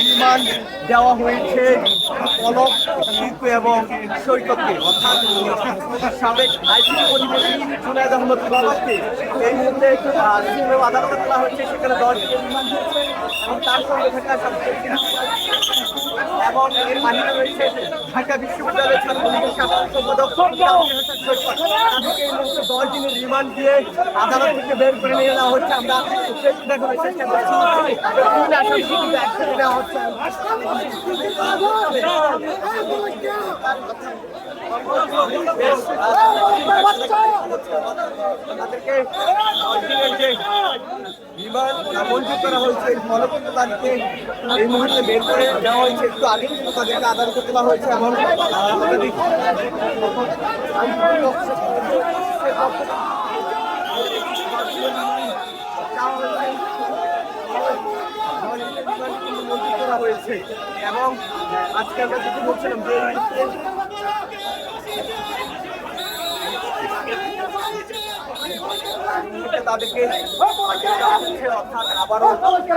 Remand দেওয়া হয়েছে পলক শিল্প এবং সৈকতকে, অর্থাৎ সাবেক আইসিটি প্রতিমন্ত্রী জুনায়দ আহমদ পলককে এই মুহূর্তে আদালতে তোলা হয়েছে, সেখানে দশ এবং তার সঙ্গে থাকা এবং এর বাহিরে রয়েছে ঢাকা বিশ্ববিদ্যালয়ের ছাত্রলীগের সাধারণ সম্পাদক দশ দিনের রিমান্ড দিয়ে আদালত থেকে বের করে নিয়ে যাওয়া হচ্ছে। আমরা চেষ্টা করে চেষ্টা করছি। নেওয়া হচ্ছে। তাদেরকে দশ দিনের যে রিমান্ড মঞ্জুর করা হয়েছে ফলপ্রদ তারিখে এই মুহূর্তে বের করে দেওয়া হয়েছে, একটু আগে কিন্তু তাদেরকে আদালতে তোলা হয়েছে এবং হয়েছে। এবং আজকে আমরা যেটা বলছিলাম যে এই মুহূর্তে তাদেরকে অর্থাৎ আবারও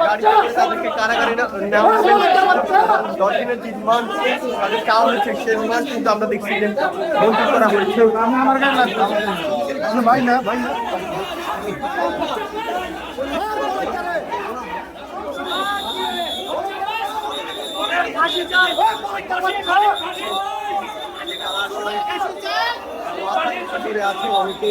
গাড়ি তাদেরকে কারাগারে নেওয়া হবে। দশ দিনের যে রিমান্ড তাদের চাওয়া হয়েছে কিন্তু আমরা দেখছি যে মঞ্জুর করা হয়েছে। ভাই না ভাই না। দূরে আছে অনেকে।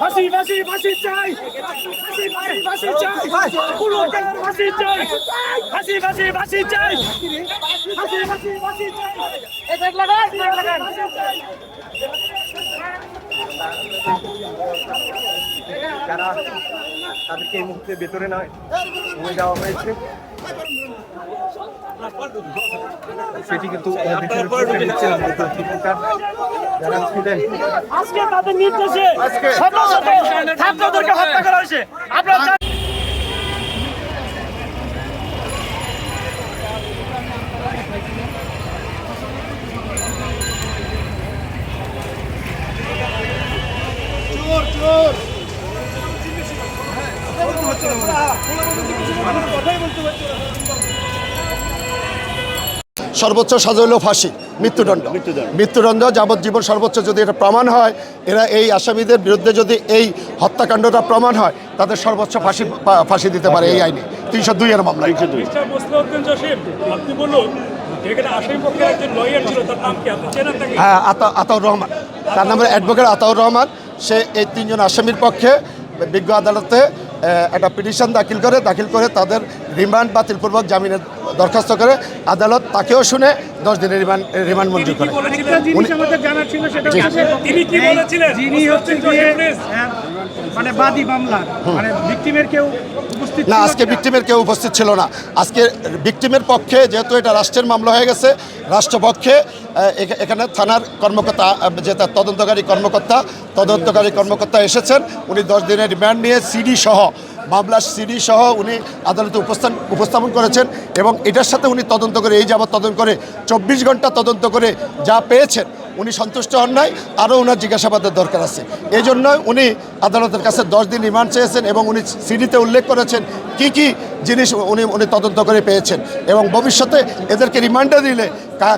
ফাঁসি ফাঁসি ফাঁসি চাই। ফাঁসি ফাঁসি ফাঁসি চাই। পুরো ফাঁসি চাই। ফাঁসি ফাঁসি ফাঁসি চাই। ফাঁসি ফাঁসি ফাঁসি চাই। এই ব্যাগ লাগান ব্যাগ লাগান যারা তাদেরকে এই মুহূর্তে ভেতরে নয় যাওয়া হয়েছে। সেটি কিন্তু যারা ছিলেন। আজকে তাদের নির্দেশে শত শত ছাত্রদেরকে হত্যা করা হয়েছে। আপনারা জানেন- সর্বোচ্চ সাজা হলো ফাঁসি মৃত্যুদণ্ড। মৃত্যুদণ্ড। যাবজ্জীবন সর্বোচ্চ যদি এটা প্রমাণ হয় এরা এই আসামিদের বিরুদ্ধে যদি এই হত্যাকাণ্ডটা প্রমাণ হয় তাদের সর্বোচ্চ ফাঁসি ফাঁসি দিতে পারে এই আইনে। তিনশো দুই এর মামলা মিস্টার মোসলেউদ্দিন জসিম আপনি বলুন যেখানে আসামি পক্ষে একজন লয়ার ছিল তার নাম কি? আপনি চেনেন তাকে হ্যাঁ আতা আতাউর রহমান। তার নামে অ্যাডভোকেট আতাউর রহমান। সে এই তিনজন আসামির পক্ষে বিজ্ঞ আদালতে একটা পিটিশন দাখিল করে দাখিল করে তাদের রিমান্ড বাতিলপূর্বক জামিনের দরখাস্ত করে আদালত তাকেও শুনে দশ দিনের রিমান্ড রিমান্ড মঞ্জুর করে। হ্যাঁ, মানে বাদী মামলা মানে ভিকটিমের কেউ না আজকে কিনা? ভিক্টিমের কেউ উপস্থিত ছিল না। আজকে ভিক্টিমের পক্ষে যেহেতু এটা রাষ্ট্রের মামলা হয়ে গেছে রাষ্ট্রপক্ষে এখানে থানার কর্মকর্তা যে তার তদন্তকারী কর্মকর্তা তদন্তকারী কর্মকর্তা এসেছেন উনি দশ দিনের রিমান্ড নিয়ে সিডি সহ মামলার সিডি সহ উনি আদালতে উপস্থান উপস্থাপন করেছেন এবং এটার সাথে উনি তদন্ত করে এই যাবৎ তদন্ত করে চব্বিশ ঘণ্টা তদন্ত করে যা পেয়েছেন উনি সন্তুষ্ট হন নাই আরও ওনার জিজ্ঞাসাবাদের দরকার আছে। এই জন্যই উনি আদালতের কাছে দশ দিন রিমান্ড চেয়েছেন এবং উনি সিডিতে উল্লেখ করেছেন কি কি জিনিস উনি উনি তদন্ত করে পেয়েছেন এবং ভবিষ্যতে এদেরকে রিমান্ডে দিলে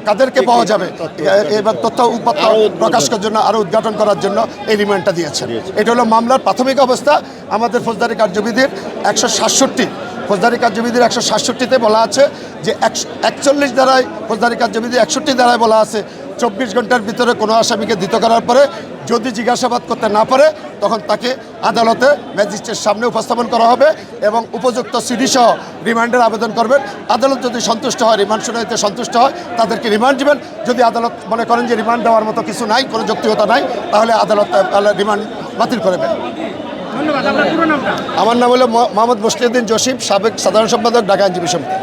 কাদেরকে পাওয়া যাবে? এ- এবং তথ্য উপাত্ত প্রকাশ করার জন্য আরও উদ্ঘাটন করার জন্য এই রিমান্ডটা দিয়েছেন। এটা হলো মামলার প্রাথমিক অবস্থা। আমাদের ফৌজদারি কার্যবিধির একশো সাতষট্টি ফৌজদারি কার্যবিধির একশো সাতষট্টিতে বলা আছে যে একশো একচল্লিশ ধারায় ফৌজদারি কার্যবিধি একষট্টি ধারায় বলা আছে চব্বিশ ঘণ্টার ভিতরে কোনো আসামিকে দিত করার পরে যদি জিজ্ঞাসাবাদ করতে না পারে তখন তাকে আদালতে ম্যাজিস্ট্রেট সামনে উপস্থাপন করা হবে এবং উপযুক্ত সিডি সহ রিমান্ডের আবেদন করবেন। আদালত যদি সন্তুষ্ট হয় রিমান্ড শুনানিতে সন্তুষ্ট হয় তাদেরকে রিমান্ড দিবেন। যদি আদালত মনে করেন যে রিমান্ড দেওয়ার মতো কিছু নাই কোনো যৌক্তিকতা নাই তাহলে আদালত রিমান্ড বাতিল করে দেন। ধন্যবাদ আপনার পুরো নামটা? আমার নাম হলো মোহাম্মদ মুসলিউদ্দিন জসিম সাবেক সাধারণ সম্পাদক ঢাকা আইনজীবী সমিতি।